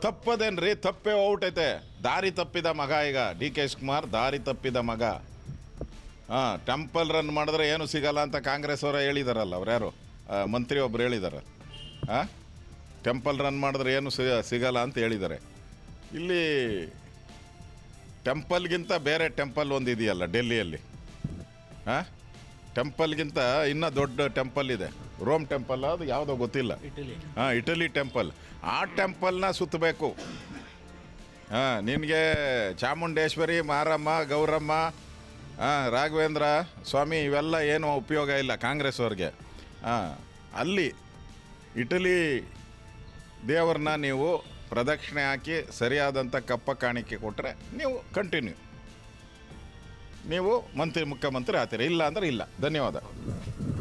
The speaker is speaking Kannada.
ತಪ್ಪದೇನ್ರಿ? ತಪ್ಪೇ ಔಟೈತೆ ದಾರಿ ತಪ್ಪಿದ ಮಗ ಈಗ. ಡಿ ಕೆ ಶಿವಕುಮಾರ್ ದಾರಿ ತಪ್ಪಿದ ಮಗ. ಹಾಂ ಟೆಂಪಲ್ ರನ್ ಮಾಡಿದ್ರೆ ಏನು ಸಿಗಲ್ಲ ಅಂತ ಕಾಂಗ್ರೆಸ್ ಅವರ ಹೇಳಿದಾರಲ್ಲ ಅವ್ರು ಯಾರು? ಆ, ಮಂತ್ರಿ ಒಬ್ರು ಹೇಳಿದ್ದಾರೆ ಹಾಂ ಟೆಂಪಲ್ ರನ್ ಮಾಡಿದ್ರೆ ಏನು ಸಿಗ ಸಿಗಲ್ಲ ಅಂತ ಹೇಳಿದ್ದಾರೆ ಇಲ್ಲಿ ಟೆಂಪಲ್ಗಿಂತ ಬೇರೆ ಟೆಂಪಲ್ ಒಂದು ಇದೆಯಲ್ಲ ಡೆಲ್ಲಿಯಲ್ಲಿ? ಹಾಂ ಟೆಂಪಲ್ಗಿಂತ ಇನ್ನೂ ದೊಡ್ಡ ಟೆಂಪಲ್ ಇದೆ. ರೋಮ್ ಟೆಂಪಲ್ ಅದು ಯಾವುದೋ ಗೊತ್ತಿಲ್ಲ. ಹಾಂ ಇಟಲಿ ಟೆಂಪಲ್. ಆ ಟೆಂಪಲ್ನ ಸುತ್ತಬೇಕು. ಹಾಂ ನಿನಗೆ ಚಾಮುಂಡೇಶ್ವರಿ ಮಾರಮ್ಮ ಗೌರಮ್ಮ ಹಾಂ ರಾಘವೇಂದ್ರ ಸ್ವಾಮಿ ಇವೆಲ್ಲ ಏನು ಉಪಯೋಗ ಇಲ್ಲ ಕಾಂಗ್ರೆಸ್ ಅವ್ರಿಗೆ. ಹಾಂ ಅಲ್ಲಿ ಇಟಲಿ ದೇವ್ರನ್ನ ನೀವು ಪ್ರದಕ್ಷಿಣೆ ಹಾಕಿ ಸರಿಯಾದಂಥ ಕಪ್ಪ ಕಾಣಿಕೆ ಕೊಟ್ಟರೆ ನೀವು ಕಂಟಿನ್ಯೂ ನೀವು ಮಂತ್ರಿ ಮುಖ್ಯಮಂತ್ರಿ ಆಗ್ತೀರಿ. ಇಲ್ಲ ಅಂದರೆ ಇಲ್ಲ. ಧನ್ಯವಾದ.